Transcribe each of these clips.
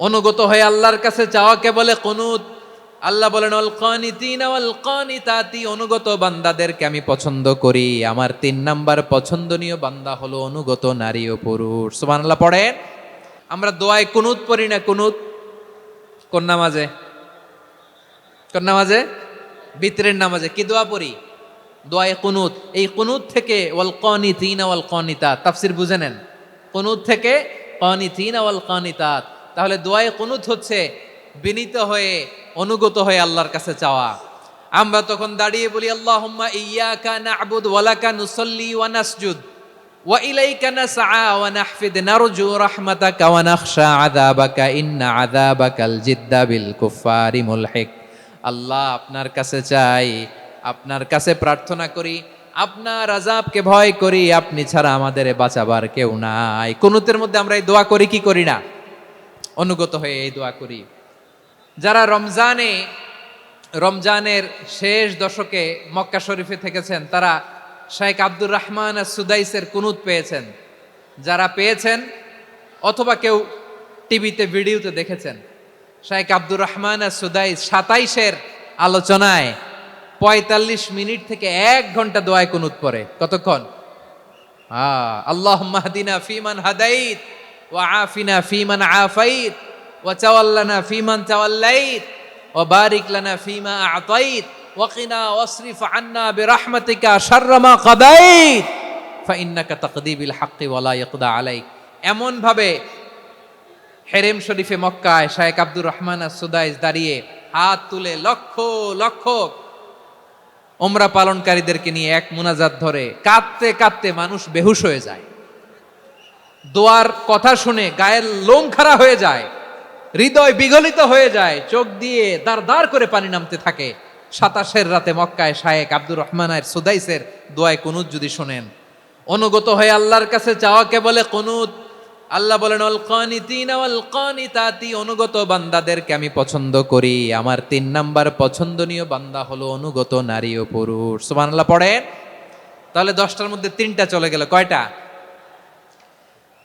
অনুগত হয়ে আল্লাহর কাছে চাওয়াকে বলে কুনুত। আল্লাহ বলেন অল কানিতিনা ওয়াল কানিতাতি অনুগত বান্দাদেরকে আমি পছন্দ করি। আমার তিন নাম্বার পছন্দনীয় বান্দা হলো অনুগত নারী ও পুরুষ। সুবহানাল্লাহ, পড়েন? আমরা দোয়ায় কুনুত পড়ি না, কুনুত? কোন নামাজে? কোন নামাজে? বিতরের নামাজে। কি দোয়া পড়ি? দোয়ায় কুনুত। এই কুনুত থেকে ওয়াল কানিতিনা ওয়াল কানিতাত তাফসির বুঝে নেন। কুনুত থেকে কানিতিনা ওয়াল কানিতাত তাহলে দোয়ায় কুনুত হচ্ছে বিনীত হয়ে, অনুগত হয়ে আল্লাহর কাছে চাওয়া। আমরা তখন দাঁড়িয়ে বলি, আল্লাহুম্মা ইয়্যাকা না'বুদু ওয়া লাকা নুসাল্লি ওয়া নাসজুদ ইন্না আল্লাহ আপনার কাছে চাই, আপনার কাছে প্রার্থনা করি, আপনার আজাবকে ভয় করি, আপনি ছাড়া আমাদের বাঁচাবার কেউ নাই। কুনুতের মধ্যে আমরা এই দোয়া করি, কি করি না? অনুগত হয়ে এই দোয়া করি। যারা রমজানে, রমজানের শেষ দশকে মক্কা শরীফে থেকেছেন, তারা শাইখ আব্দুর রহমান আর সুদাইসের কুনুত পেয়েছেন। যারা পেয়েছেন অথবা কেউ টিভিতে, ভিডিওতে দেখেছেন শাইখ আব্দুর রহমান আর সুদাইস সাতাইশের আলোচনায় পঁয়তাল্লিশ মিনিট থেকে এক ঘণ্টা দোয়ায় কুনুত পরে কতক্ষণ? আল্লাহ মাহদিনা ফিমান হাদাইত। ওয়া চাওয়াল্লানা ফিমান চাওয়াল্লাইত ওয়া বারিক লানা ফিমা আতাইত ওয়াকিনা ওয়াসরিফ আন্না বিরহমাতিকা শাররা মা কাদাইত ফাইন্নাকা তাকদি বিল হাক্কি ওয়ালা ইয়াকদা আলাইক। এমন ভাবে হেরেম শরীফে মক্কায় শায়েক আব্দুর রহমান সুদাইস দাঁড়িয়ে হাত তুলে লক্ষ লক্ষ ওমরা পালনকারীদেরকে নিয়ে এক মুনাজাত ধরে কাঁদতে কাঁদতে মানুষ বেহুশ হয়ে যায়। দোয়ার কথা শুনে গায়ের লোম খাড়া হয়ে যায়, হৃদয় বিগলিত হয়ে যায়, চোখ দিয়ে দাঁড় দাঁড় করে পানি নামতে থাকে। সাতাশের রাতে মক্কায় শায়েক আব্দুর রহমানের সুদাইসের দোয়ায় কুনুত যদি শোনেন, অনুগত হয়ে আল্লাহর কাছে চাওয়াকে বলে কুনুত, আল্লাহ বলেন অনুগত বান্দাদেরকে আমি পছন্দ করি। আমার তিন নাম্বার পছন্দনীয় বান্দা হলো অনুগত নারী ও পুরুষ। সুবহানাল্লাহ, পড়েন? তাহলে দশটার মধ্যে তিনটা চলে গেল। কয়টা?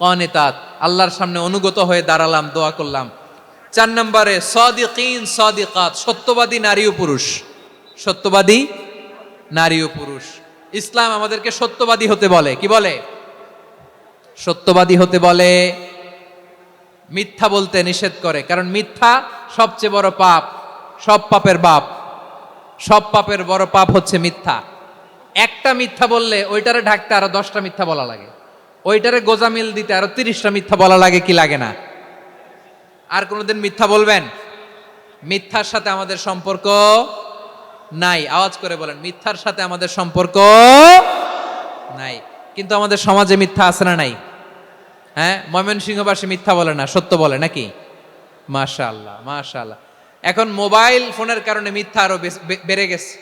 কনিতাত, আল্লাহর সামনে অনুগত হয়ে দাঁড়ালাম, দোয়া করলাম। চার নম্বরে, সদিকিন সদিকাত, সত্যবাদী নারী ও পুরুষ। সত্যবাদী নারী ও পুরুষ। ইসলাম আমাদেরকে সত্যবাদী হতে বলে, কি বলে? সত্যবাদী হতে বলে, মিথ্যা বলতে নিষেধ করে, কারণ মিথ্যা সবচেয়ে বড় পাপ, সব পাপের বাপ। সব পাপের বড় পাপ হচ্ছে মিথ্যা। একটা মিথ্যা বললে ওইটারে ঢাকতে আরও দশটা মিথ্যা বলা লাগে। ওইটারে গোজামিল দিতে আরও তিরিশটা মিথ্যা বলা লাগে কি লাগে না? আর কোনোদিন মিথ্যা বলবেন? মিথ্যার সাথে আমাদের সম্পর্ক নাই। আওয়াজ করে বলেন, মিথ্যার সাথে আমাদের সম্পর্ক নাই। কিন্তু আমাদের সমাজে মিথ্যা আছে না নাই? হ্যাঁ? ময়মনসিংহবাসী মিথ্যা বলে না, সত্য বলে নাকি? মাশাল্লাহ মাশাল্লাহ এখন মোবাইল ফোনের কারণে মিথ্যা আরও বেড়ে গেছে।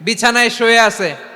বিছানায় শুয়ে আছে।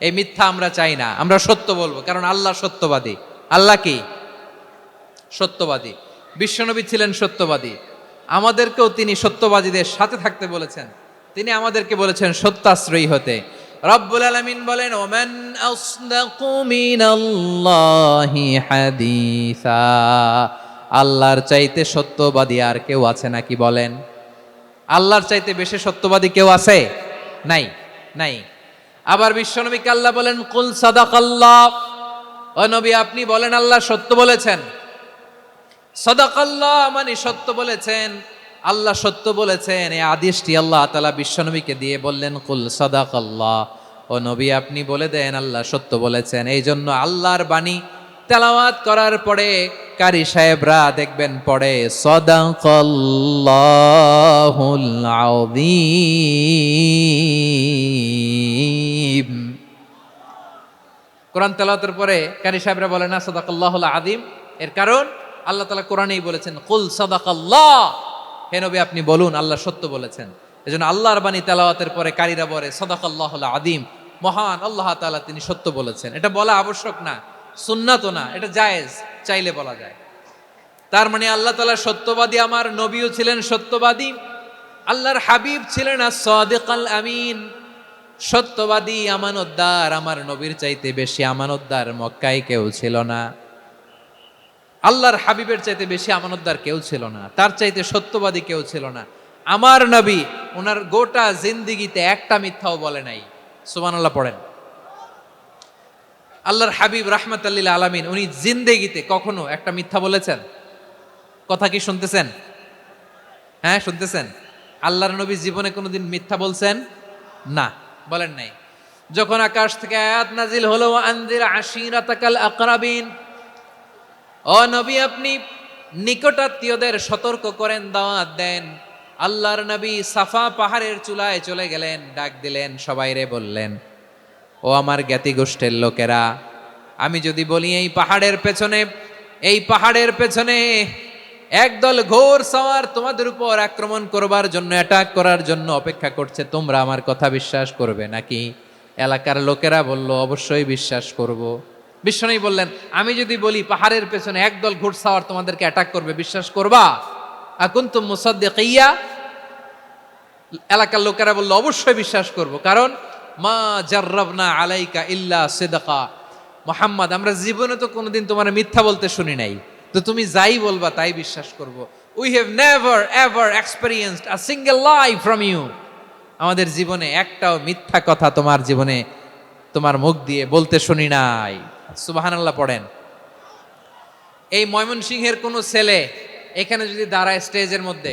এই মিথ্যা আমরা চাই না, আমরা সত্য বলব, কারণ আল্লাহ সত্যবাদী। আল্লাহ কি? সত্যবাদী। বিশ্বনবী ছিলেন সত্যবাদী। আমাদেরকেও তিনি সত্যবাদীদের সাথে থাকতে বলেছেন। তিনি আমাদেরকে বলেছেন সত্যাশ্রয়ী হতে। রব্বুল আলামিন বলেন, ওমান আল্লাহর চাইতে সত্যবাদী আর কেউ আছে নাকি বলেন? আল্লাহর চাইতে বেশি সত্যবাদী কেউ আছে? নাই নাই। আবার বিশ্বনবীকে আল্লাহ বলেন, কুল সাদাকাল্লাহ। ও নবী, আপনি বলেন, আল্লাহ সত্য বলেছেন। সদাকাল্লাহ মানে সত্য বলেছেন। আল্লাহ সত্য বলেছেন। এই আদেশটি আল্লাহ তালা বিশ্বনবীকে দিয়ে বললেন, কুল সদাকাল্লাহ। ও নবী, আপনি বলে দেন, আল্লাহ সত্য বলেছেন। এই জন্য আল্লাহর বাণী তেলাওয়াত করার পরে কারি সাহেবরা দেখবেন পড়ে, সদাকাল্লাহুল কোরআন তেলাওয়াতের পরে কারি সাহেবরা বলে না, সদাকাল্লাহুল আদিম এর কারণ, আল্লাহ তালা কোরআনেই বলেছেন, কুল সদাকাল্লাহ। হে নবী, আপনি বলুন, আল্লাহ সত্য বলেছেন। এই এজন্য আল্লাহর বাণী তেলাওয়াতের পরে কারিরা বলে, সদাকাল্লাহুল আদিম মহান আল্লাহ তাআলা তিনি সত্য বলেছেন। এটা বলা আবশ্যক না। সুন্নাত না, এটা জায়েজ, চাইলে বলা যায়। তার মানে আল্লাহ তালা সত্যবাদী আমার নবীও ছিলেন সত্যবাদী, আল্লাহর হাবিব ছিলেন সাদিকাল আমিন। সত্যবাদী আমানতদার আমার নবীর চাইতে বেশি আমানতদার মক্কায় কেউ ছিল না। আল্লাহর হাবিবের চাইতে বেশি আমানতদার কেউ ছিল না, তার চাইতে সত্যবাদী কেউ ছিল না। আমার নবী, ওনার গোটা জিন্দিগিতে একটা মিথ্যাও বলে নাই। সুবহানাল্লাহ, পড়েন। আল্লাহর হাবিব রাহমাতাল্লিল আলামিন, উনি জিন্দেগিতে কখনো একটা মিথ্যা বলেছেন? কথা কি শুনতেছেন? হ্যাঁ শুনতেছেন? আল্লাহর নবী জীবনে কোনোদিন মিথ্যা বলছেন? না, বলেন নাই। যখন আকাশ থেকে আয়াত নাজিল হলো আনজির আশিরাতাকাল আকরাবিন ও নবী, আপনি নিকটাত্মীয়দের সতর্ক করেন, দাওয়াত দেন। আল্লাহর নবী সাফা পাহাড়ের চুলায় চলে গেলেন, ডাক দিলেন সবাইরে বললেন। ও আমার জ্ঞাতি গোষ্ঠের লোকেরা, আমি যদি বলি এই পাহাড়ের পেছনে, এই পাহাড়ের পেছনে একদল ঘোর সওয়ার তোমাদের উপর আক্রমণ করবার জন্য অ্যাটাক করার জন্য অপেক্ষা করছে, তোমরা আমার কথা বিশ্বাস করবে নাকি? এলাকার লোকেরা বলল, অবশ্যই বিশ্বাস করব। বিশ্বনবী বললেন, আমি যদি বলি পাহাড়ের পেছনে একদল ঘোড়সাওয়ার তোমাদেরকে অ্যাটাক করবে, বিশ্বাস করবা? আকুন তুম মুসাদ্দিকিয়া? এলাকার লোকেরা বলল, অবশ্যই বিশ্বাস করব, কারণ মা জার্রাবনা আলাইকা ইল্লা সিদকা। মোহাম্মদ, আমরা জীবনে তো কোনোদিন তোমার মিথ্যা বলতে শুনি নাই। তো তুমি যাই বলবা তাই বিশ্বাস করব। We have never ever experienced a single lie from you আমাদের জীবনে একটাও মিথ্যা কথা তোমার জীবনে তোমার মুখ দিয়ে বলতে শুনি নাই। সুবাহানাল্লাহ পড়েন। এই ময়মনসিংহের কোনো ছেলে এখানে যদি দাঁড়ায় স্টেজের মধ্যে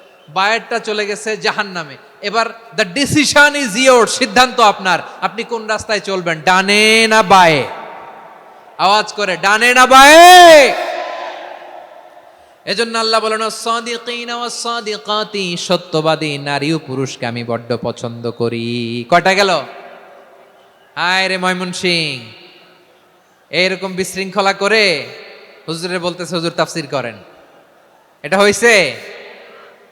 বায়েরটা চলে গেছে জাহান্নামে। এবার দ্য ডিসিশন ইজ ইয়োর সিদ্ধান্ত আপনার। আপনি কোন রাস্তায় চলবেন? ডানে না বায়ে? আওয়াজ করে, ডানে না বায়ে? এজন্য আল্লাহ বলেন, সাদিকিনা ওয়াস সাদিকাতি, সত্যবাদী নারী ও পুরুষকে আমি বড্ড পছন্দ করি। কয়টা গেল? হায় রে ময়মন সিং এইরকম বিশৃঙ্খলা করে হুজুরে বলতেছে, হুজুর তাফসির করেন। এটা হইছে?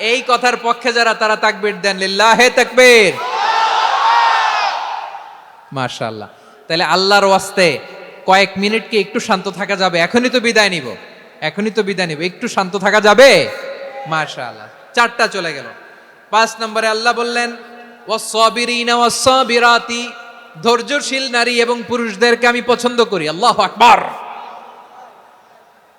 এই কথার পক্ষে যারা, তারা তাকবির দেন। লিল্লাহে তাকবীর। মাশাআল্লাহ। তাহলে আল্লাহর ওয়াস্তে কয়েক মিনিট কি একটু শান্ত থাকা যাবে? এখনই তো বিদায় নিব। এখনই তো বিদায় নিব। একটু শান্ত থাকা যাবে? মাশাআল্লাহ। চারটা চলে গেল। পাঁচ নম্বরে আল্লাহ বললেন, ওয়াসসাবিরিনা ওয়াসসাবিরাতি, ধৈর্যশীল নারী এবং পুরুষদেরকে আমি পছন্দ করি। আল্লাহু আকবার।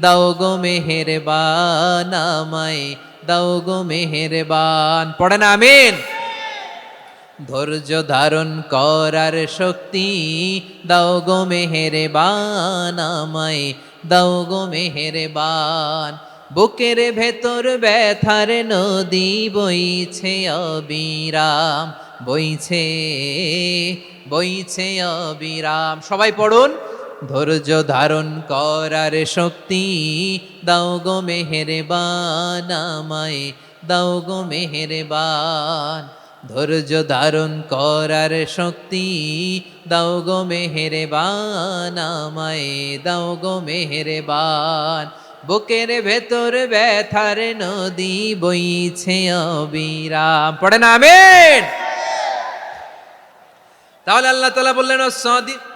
দাও গো মেহেরবান আমায়, দাও গো মেহেরবান। পড়েন আমিন? ধৈর্য ধারণ করার শক্তি, দাও গো মেহেরবান আমায়, দাও গো মেহেরবান। বুকের ভেতর ব্যথার নদী বইছে অবিরাম, বইছে বইছে অবিরাম। সবাই পড়ুন। ধৈর্য ধারণ করার শক্তি। দাও গো মেহেরবান আমায়, দাও গো মেহেরবান। ধৈর্য ধারণ করার শক্তি। দাও গো মেহেরবান আমায়, দাও গো মেহেরে মেহেরবান। বুকের ভেতর ব্যথার নদী বইছে অবিরাম। পড়ে না, আমিন। তাহলে আল্লাহ তালা বললেন "ওয়াস-সাদি-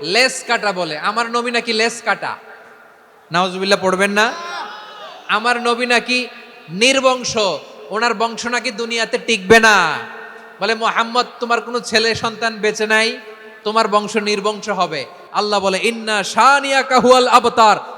লেস কাটা বলে। আমার নবী নাকি লেস কাটা? নাওজুবিল্লাহ পড়বেন না? আমার নবী নাকি নির্বংশ। ওনার বংশ নাকি দুনিয়াতে টিকবে না। বলে, মোহাম্মদ, তোমার কোনো ছেলে সন্তান বেঁচে নাই? তোমার বংশ নির্বংশ হবে। আল্লাহ বলে, ইন্না শানিয়া কাহুয়াল আবতার।